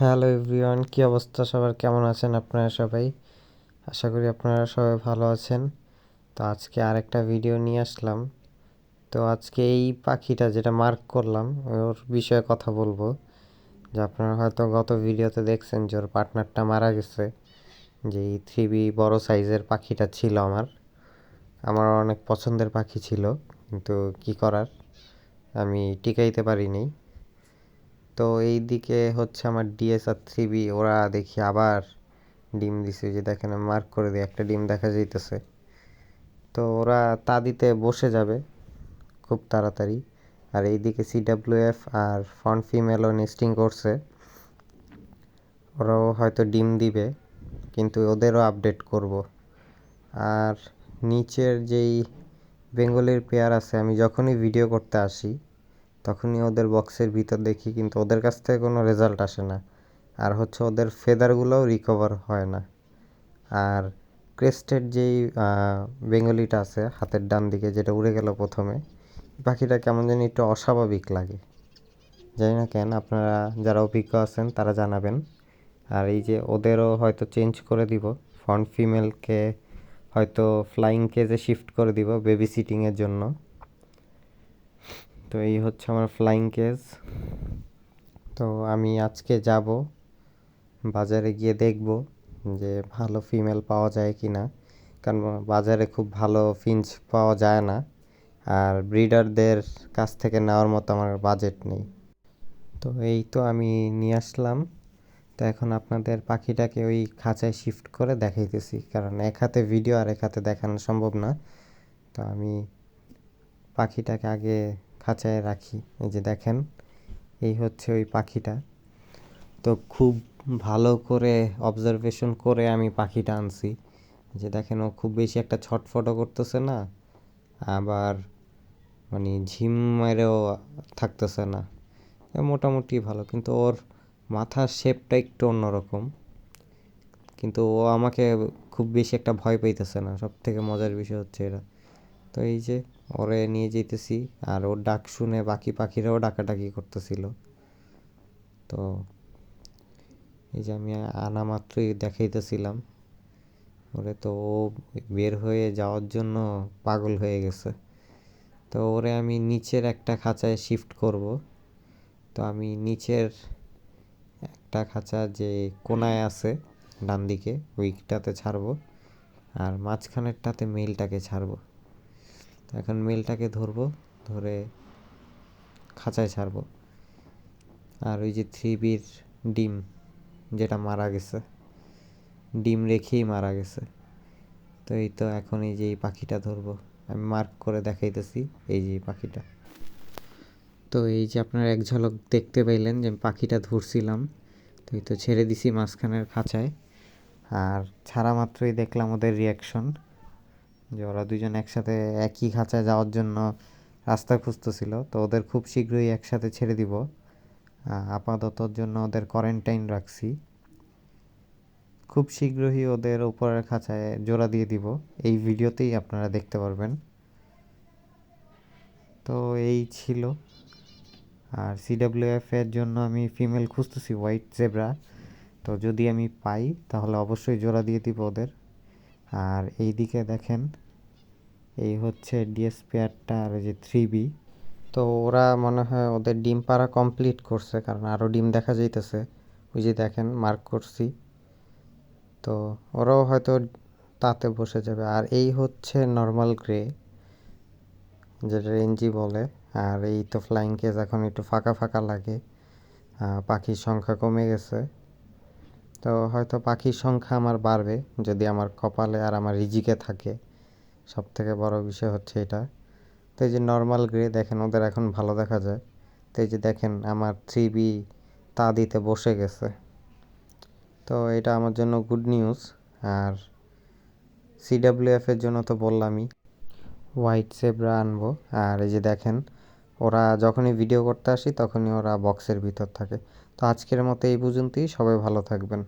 Hello everyone কী অবস্থা? সবার কেমন আছেন আপনারা সবাই? আশা করি আপনারা সবাই ভালো আছেন। তো আজকে আরেকটা ভিডিও নিয়ে আসলাম। তো আজকে এই পাখিটা যেটা মার্ক করলাম, ওর বিষয়ে কথা বলব। যে আপনারা হয়তো গত ভিডিওতে দেখছেন যে ওর পার্টনারটা মারা গেছে। যে এই থ্রি বি বড়ো সাইজের পাখিটা ছিল আমার। আমার অনেক পছন্দের পাখি ছিল, কিন্তু কি করার? আমি টিকাইতে পারিনি। তো এই দিকে হচ্ছে আমার ডিএসআর থ্রি বি ওরা দেখি আবার ডিম দিছে যে দেখেন, আমি মার্ক করে দিই, একটা ডিম দেখা যাইতেছে। তো ওরা তা দিতে বসে যাবে খুব তাড়াতাড়ি। আর এইদিকে সিডাব্লিউএফ আর ফন ফিমেলও নেস্টিং করছে। ওরাও হয়তো ডিম দিবে, কিন্তু ওদেরও আপডেট করব। আর নিচের যেই বেঙ্গলের পেয়ার আছে, আমি যখনই ভিডিও করতে আসি তখনই ওদের বক্সের ভিতর দেখি কিন্তু ওদের কাছ থেকে কোনো রেজাল্ট আসে না। আর হচ্ছে ওদের ফেদারগুলোও রিকভার হয় না। আর ক্রেস্টের যেই বেঙ্গলিটা আছে, হাতের ডান দিকে যেটা উড়ে গেল প্রথমে, পাখিটা কেমন জানি একটু অস্বাভাবিক লাগে। জানি না কেন, আপনারা যারা অভিজ্ঞ আছেন তারা জানাবেন। আর এই যে ওদেরও হয়তো চেঞ্জ করে দিব ফ্রন্ট ফিমেলকে হয়তো ফ্লাইং কেজে শিফট করে দিব বেবি সিটিংয়ের জন্য। তো এই হচ্ছে আমার ফ্লাইং কেস তো আমি আজকে যাব, বাজারে গিয়ে দেখব যে ভালো ফিমেল পাওয়া যায় কি না কারণ বাজারে খুব ভালো ফিঞ্চ পাওয়া যায় না, আর ব্রিডারদের কাছ থেকে নেওয়ার মতো আমার বাজেট নেই। তো এই তো আমি নিয়ে আসলাম। তো এখন আপনাদের পাখিটাকে ওই খাঁচায় শিফট করে দেখাইতেছি, কারণ এক হাতে ভিডিও আর এক হাতে দেখানো সম্ভব না। তো আমি পাখিটাকে আগে খাঁচায় রাখি। এই যে দেখেন, এই হচ্ছে ওই পাখিটা। তো খুব ভালো করে অবজারভেশন করে আমি পাখিটা আনছি। যে দেখেন, ও খুব বেশি একটা ছটফটো করতেছে না, আবার মানে ঝিম মেরেও থাকতেছে না। মোটামুটি ভালো, কিন্তু ওর মাথার শেপটা একটু অন্যরকম। কিন্তু ও আমাকে খুব বেশি একটা ভয় পাইতেছে না সব থেকে মজার বিষয় হচ্ছে এটা। তো এই যে ওরে নিয়ে যেতেছি আর ওর ডাক শুনে বাকি পাখিরাও ডাকাডাকি করতেছিল। তো এই যে আমি আনা মাত্রই দেখাইতেছিলাম। ওরে তো ও বের হয়ে যাওয়ার জন্য পাগল হয়ে গেছে। তো ওরে আমি নিচের একটা খাঁচায় শিফট করব। তো আমি নিচের একটা খাঁচা যে কোনায় আছে ডান দিকে ওইটাতে ছাড়বো। আর মাঝখানেরটাতে মেলটাকে ছাড়বো। এখন মেলটাকে ধরবো, ধরে খাঁচায় ছাড়বো। আর ওই যে থ্রি বির ডিম যেটা মারা গেছে, ডিম রেখেই মারা গেছে। তো এই তো এখন এই যে এই পাখিটা ধরবো, আমি মার্ক করে দেখাইতেছি এই যে পাখিটা। তো এই যে আপনারা এক ঝলক দেখতে পাইলেন যে আমি পাখিটা ধরছিলাম, তো এই তো ছেড়ে দিছি মাঝখানের খাঁচায়। আর ছাড়া মাত্রই দেখলাম ওদের রিয়াকশন যে ওরা দুজন একসাথে একই খাঁচায় যাওয়ার জন্য রাস্তা খুঁজতেছিল। তো ওদের খুব শীঘ্রই একসাথে ছেড়ে দিব। আপাততর জন্য ওদের কোয়ারেন্টাইন রাখছি। খুব শীঘ্রই ওদের উপরের খাঁচায় জোড়া দিয়ে দিব। এই ভিডিওতেই আপনারা দেখতে পারবেন। তো এই ছিল। আর সিডাব্লিউএফ এর জন্য আমি ফিমেল খুঁজতেছি হোয়াইট জেব্রা তো যদি আমি পাই, তাহলে অবশ্যই জোড়া দিয়ে দিব ওদের। আর এই দিকে দেখেন, এই হচ্ছে ডিএস পেয়ারটা আর যে থ্রি বি তো ওরা মনে হয় ওদের ডিম পাড়া কমপ্লিট করছে, কারণ আরও ডিম দেখা যাইতেছে। ওই যে দেখেন, মার্ক করছি। তো ওরাও হয়তো তাতে বসে যাবে। আর এই হচ্ছে নর্মাল গ্রে, যেটা রেঞ্জি বলে। আর এই তো ফ্লাইং কেস এখন একটু ফাঁকা ফাঁকা লাগে। পাখির সংখ্যা কমে গেছে। তো হয়তো পাখির সংখ্যা আমার বাড়বে যদি আমার কপালে আর আমার রিজিকে থাকে। সব থেকে বড় বিষয় হচ্ছে এটা। তো এই যে নর্মাল গ্রে দেখেন, ওদের এখন ভালো দেখা যায়। তো এই যে দেখেন, আমার থ্রি বি তা দিতে বসে গেছে। তো এটা আমার জন্য গুড নিউজ আর সিডাব্লিউএফ এর জন্য তো বললামই হোয়াইট সেবরা আনব। আর এই যে দেখেন ওরা যখনই ভিডিও করতে আসি, তখনই ওরা বক্সের ভিতর থাকে। তো আজকের মতো এই পর্যন্তই। সবাই ভালো থাকবেন।